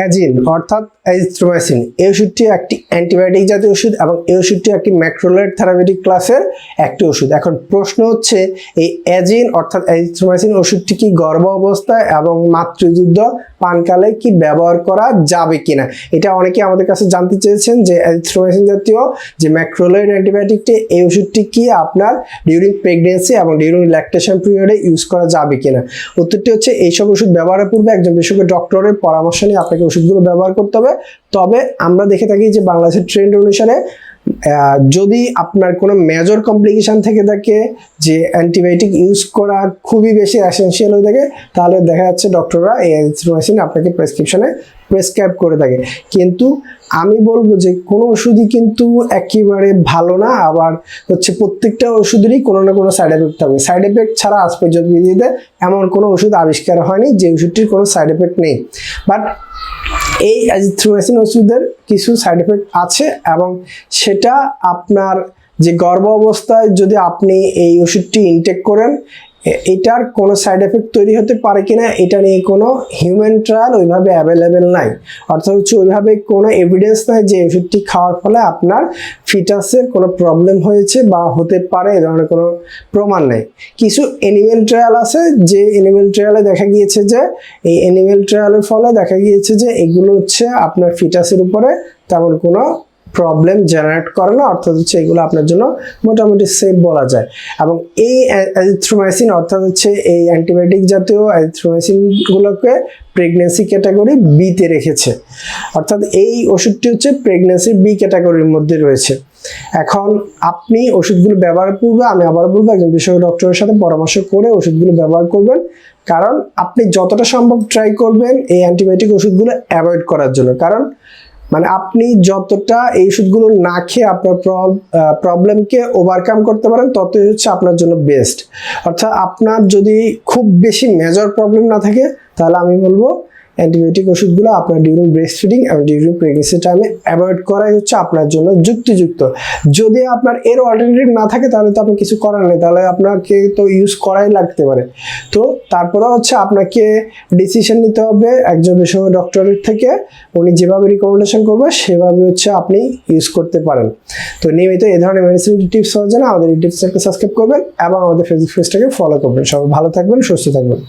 অ্যাজিন অর্থাৎ অ্যাজিথ্রোমাইসিন এই ওষুধটি একটি অ্যান্টিবায়োটিক জাতীয় ওষুধ এবং এই ওষুধটি একটি ম্যাক্রোলাইট থেরাপিউটিক ক্লাসের একটি ওষুধ। এখন প্রশ্ন হচ্ছে, এই অ্যাজিন, অর্থাৎ অ্যাজিথ্রোমাইসিন ওষুধটি কি গর্ভ অবস্থায় এবং মাতৃযুদ্ধ পানকালে কি ব্যবহার করা যাবে কিনা? এটা অনেকে আমাদের কাছে জানতে চেয়েছেন যে অ্যাজিথ্রোমাইসিন জাতীয় যে ম্যাক্রোলাইট অ্যান্টিবায়োটিকটি, এই ওষুধটি কি আপনার ডিউরিং প্রেগনেন্সি এবং ডিউরিং ল্যাকটেশন পিরিয়ডে ইউজ করা যাবে কিনা? উত্তরটি হচ্ছে, এইসব ওষুধ ব্যবহারের পূর্বে একজন বিশেষজ্ঞ ডক্টরের পরামর্শ নিয়ে আপনাকে ওষুধগুলো ব্যবহার করতে হবে। তবে আমরা দেখে থাকি যে বাংলাদেশের ট্রেন্ড অনুসারে যদি আপনার কোনো মেজর কমপ্লিকেশান থেকে থাকে, যে অ্যান্টিবায়োটিক ইউজ করা খুবই বেশি অ্যাসেন্সিয়াল হয়ে থাকে, তাহলে দেখা যাচ্ছে ডক্টররা এই অ্যাজিথ্রোমাইসিন আপনাকে প্রেসক্রিপশনে প্রেসক্রাইব করে থাকে। কিন্তু আমি বলব যে কোনো ওষুধই কিন্তু একেবারে ভালো না, আবার হচ্ছে প্রত্যেকটা ওষুধেরই কোনো না কোনো সাইড এফেক্ট থাকবে সাইড এফেক্ট ছাড়া আজ পর্যন্ত পৃথিবীতে এমন কোনো ওষুধ আবিষ্কার হয়নি যে ওষুধটির কোনো সাইড এফেক্ট নেই। বাট এই অ্যাজিথ্রোমাইসিন ওষুধের কিছু সাইড এফেক্ট আছে এবং সেটা আপনার যে গর্ভ অবস্থায় যদি আপনি এই ওষুধটি ইনটেক করেন এটার কোনো সাইড এফেক্ট তৈরি হতে পারে কিনা, এটা নিয়ে কোনো হিউম্যান ট্রায়াল ওইভাবে অ্যাভেলেবেল নাই। অর্থাৎ হচ্ছে ওইভাবে কোনো এভিডেন্স নাই যে ওষুধটি খাওয়ার ফলে আপনার ফিটাসের কোনো প্রবলেম হয়েছে বা হতে পারে, এ ধরনের কোনো প্রমাণ নেই। কিছু অ্যানিমেল ট্রায়াল আছে যে অ্যানিমেল ট্রায়ালে দেখা গিয়েছে যে, এই অ্যানিমেল ট্রায়ালের ফলে দেখা গিয়েছে যে এগুলো হচ্ছে আপনার ফিটাসের উপরে তেমন কোনো প্রবলেম জেনারেট করে না, অর্থাৎ হচ্ছে এগুলো আপনার জন্য মোটামুটি সেফ বলা যায়। এবং এই অ্যাজিথ্রোমাইসিন অর্থাৎ হচ্ছে এই অ্যান্টিবায়োটিক জাতীয় অ্যাজিথ্রোমাইসিনগুলোকে প্রেগনেন্সি ক্যাটাগরি বিতে রেখেছে। অর্থাৎ এই ওষুধটি হচ্ছে প্রেগনেন্সি বি ক্যাটাগরির মধ্যে রয়েছে। এখন আপনি ওষুধগুলো ব্যবহার পূর্বে আমি আবার বলব, একজন বিশেষজ্ঞ ডক্টরের সাথে পরামর্শ করে ওষুধগুলো ব্যবহার করবেন। কারণ আপনি যতটা সম্ভব ট্রাই করবেন এই অ্যান্টিবায়োটিক ওষুধগুলো অ্যাভয়েড করার জন্য। কারণ মানে আপনি যতটা এই ওষুধগুলো না খেয়ে আপনার প্রবলেমকে ওভারকাম করতে পারেন, ততই হচ্ছে আপনার জন্য বেস্ট অর্থাৎ আপনার যদি খুব বেশি মেজর প্রবলেম না থাকে, তাহলে আমি বলব অ্যান্টিবায়োটিক ওষুধগুলো আপনার ডিউরিং ব্রেস্ট ফিডিং এবং ডিউরিং প্রেগনেন্সি টাইমে অ্যাভয়েড করাই হচ্ছে আপনার জন্য যুক্তিযুক্ত। যদি আপনার এর অল্টারনেটিভ না থাকে, তাহলে তো আপনি কিছু করার নেই। তাহলে আপনাকে তো ইউজ করাই লাগতে পারে। তো তারপরে হচ্ছে আপনাকে ডিসিশন নিতে হবে একজন বিশেষজ্ঞ ডক্টরের থেকে। উনি যেভাবে রিকমেন্ডেশন করবে, সেভাবে হচ্ছে আপনি ইউজ করতে পারেন। তো নিয়মিত এই ধরনের মেডিসিন টিপস পাওয়ার জন্য আমাদের এই টিপসটাকে সাবস্ক্রাইব করবেন এবং আমাদের ফেসবুক পেজটাকে ফলো করবেন। সবাই ভালো থাকবেন, সুস্থ থাকবেন।